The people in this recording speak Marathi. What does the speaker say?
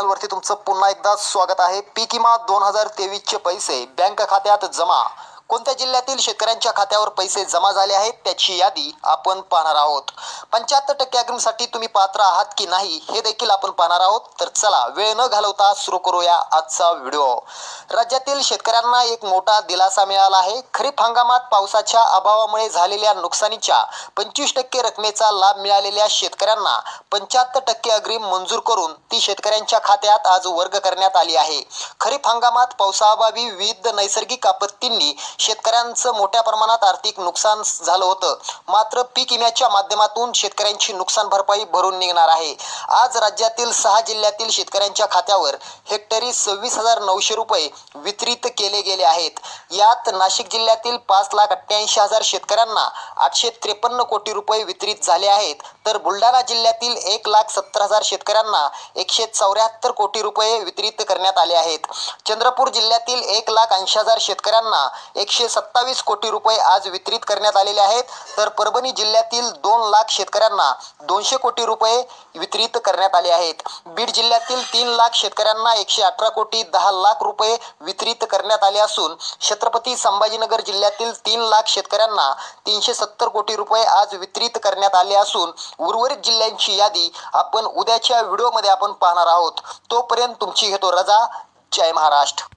चॅनलवरती तुमचं पुन्हा एकदा स्वागत आहे. पीक विमा दोन हजार तेवीसचे पैसे बँक खात्यात जमा. कोणत्या जिल्ह्यातील शेतकऱ्यांच्या खात्यावर पैसे जमा झाले आहेत त्याची यादी आपण पाहणार आहोत. पंच्याहत्तर टक्के अग्रिमसाठी तुम्ही पात्र आहात की नाही हे देखील आपण पाहणार आहोत. तर चला वेळ न घालवता सुरू करूया आजचा व्हिडिओ. राज्यातील शेतकऱ्यांना एक मोठा दिलासा मिळाला आहे. खरीप हंगामात पावसाच्या अभावामुळे झालेल्या नुकसानीच्या पंचवीस टक्के रकमेचा लाभ मिळालेल्या शेतकऱ्यांना पंच्याहत्तर टक्के अग्रिम मंजूर करून ती शेतकऱ्यांच्या खात्यात आज वर्ग करण्यात आली आहे. खरीप हंगामात पावसाअभावी विविध नैसर्गिक आपत्तींनी शेतकऱ्यांचं मोठ्या प्रमाणात आर्थिक नुकसान झालं होतं. मात्र पीक विम्याच्या माध्यमातून शेतकऱ्यांची नुकसान भरपाई भरून निघणार आहे. आज राज्यातील सहा जिल्ह्यातील शेतकऱ्यांच्या खात्यावर हेक्टरी सव्वीस हजार नऊशे रुपये वितरित केले गेले आहेत. यात नाशिक जिल्ह्यातील पाच लाख अठ्ठ्याऐंशी हजार शेतकऱ्यांना आठशे त्रेपन्न कोटी रुपये वितरित झाले आहेत. तर बुलढाणा जिल्ह्यातील एक लाख सत्तर हजार शेतकऱ्यांना एकशे चौऱ्याहत्तर कोटी रुपये वितरित करण्यात आले आहेत. चंद्रपूर जिल्ह्यातील एक लाख ऐंशी हजार शेतकऱ्यांना एक एकशे सत्तावीस कोटी रुपये आज वितरित करण्यात आलेले आहेत. तर परभणी जिल्ह्यातील दोन लाख शेतकऱ्यांना दोनशे कोटी रुपये वितरित करण्यात आले आहेत. बीड जिल्ह्यातील तीन लाख शेतकऱ्यांना एकशे अठरा कोटी दहा लाख रुपये वितरित करण्यात आले असून छत्रपती संभाजीनगर जिल्ह्यातील तीन लाख शेतकऱ्यांना तीनशे सत्तर कोटी रुपये आज वितरित करण्यात आले असून उर्वरित जिल्ह्यांची यादी आपण उद्याच्या व्हिडिओमध्ये आपण पाहणार आहोत. तोपर्यंत तुमची घेतो रजा. जय महाराष्ट्र.